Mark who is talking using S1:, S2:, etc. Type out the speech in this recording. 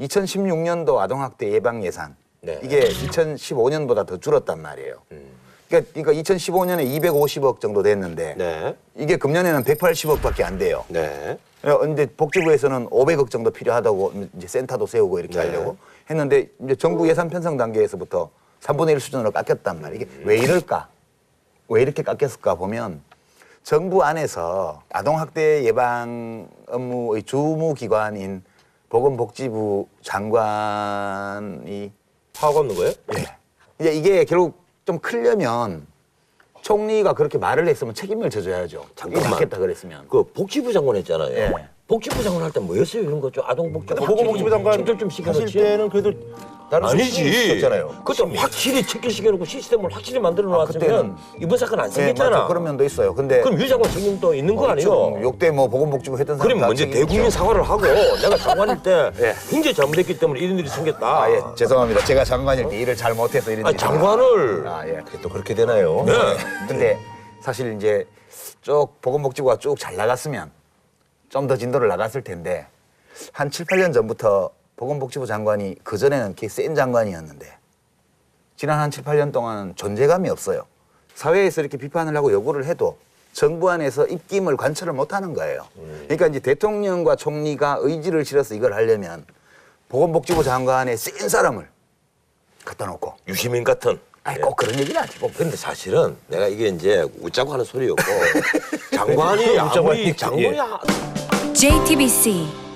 S1: 2016년도 아동학대 예방 예산
S2: 네.
S1: 이게 2015년보다 더 줄었단 말이에요. 그러니까, 그러니까 2015년에 250억 정도 됐는데
S2: 네.
S1: 이게 금년에는 180억밖에 안 돼요.
S2: 네.
S1: 근데 복지부에서는 500억 정도 필요하다고 이제 센터도 세우고 이렇게
S2: 네.
S1: 하려고 했는데 이제 정부 예산 편성 단계에서부터 3분의 1 수준으로 깎였단 말이에요. 이게 왜 이럴까? 왜 이렇게 깎였을까 보면 정부 안에서 아동학대 예방 업무의 주무 기관인 보건복지부 장관이
S2: 파악 없는 거예요?
S1: 예. 이제 이게 결국 좀 크려면 총리가 그렇게 말을 했으면 책임을 져줘야죠.
S2: 잠깐만.
S1: 낫겠다 그랬으면.
S2: 그 복지부 장관 했잖아요.
S1: 예.
S2: 복지부 장관 할 때 뭐였어요 이런 거죠? 아동복지부
S3: 보건복지부 장관
S2: 좀
S3: 하실
S2: 시켜놓지.
S3: 때는 그래도 다른
S2: 아니지.
S3: 있었잖아요.
S2: 그때 확실히 체결시켜놓고 시스템을 확실히 만들어
S1: 아,
S2: 놨으면
S1: 그때는-
S2: 이번 사건 안
S1: 예,
S2: 생겼잖아.
S1: 맞죠. 그런 면도 있어요. 근데
S2: 그럼 유 장관 책임도 있는 거 아니에요?
S1: 좀 욕대 뭐 보건복지부 했던 사람
S2: 그럼
S1: 다
S2: 먼저. 대국민 사과를 하고 내가 장관일 때
S1: 예.
S2: 굉장히 잘못했기 때문에 이런 일이 생겼다.
S1: 아, 예. 죄송합니다. 제가 장관일 때 일을 잘 못해서 이런
S2: 아,
S1: 일이
S2: 장관을
S1: 아, 예.
S3: 또 그렇게 되나요?
S2: 네.
S1: 근데 사실 이제 쭉 보건복지부가 쭉 잘 나갔으면 좀 더 진도를 나갔을 텐데 한 7, 8년 전부터 보건복지부 장관이 그전에는 꽤센 장관이었는데 지난 한 7, 8년 동안 존재감이 없어요. 사회에서 이렇게 비판을 하고 요구를 해도 정부 안에서 입김을 관철을 못 하는 거예요. 그러니까 이제 대통령과 총리가 의지를 실어서 이걸 하려면 보건복지부 장관의 센 사람을 갖다 놓고
S2: 유시민 같은.
S1: 아니
S2: 예.
S1: 꼭 그런 얘기는 아니고
S2: 근데 사실은 내가 이게 이제 웃자고 하는 소리였고 장관이 아무리 장관이 하-
S4: JTBC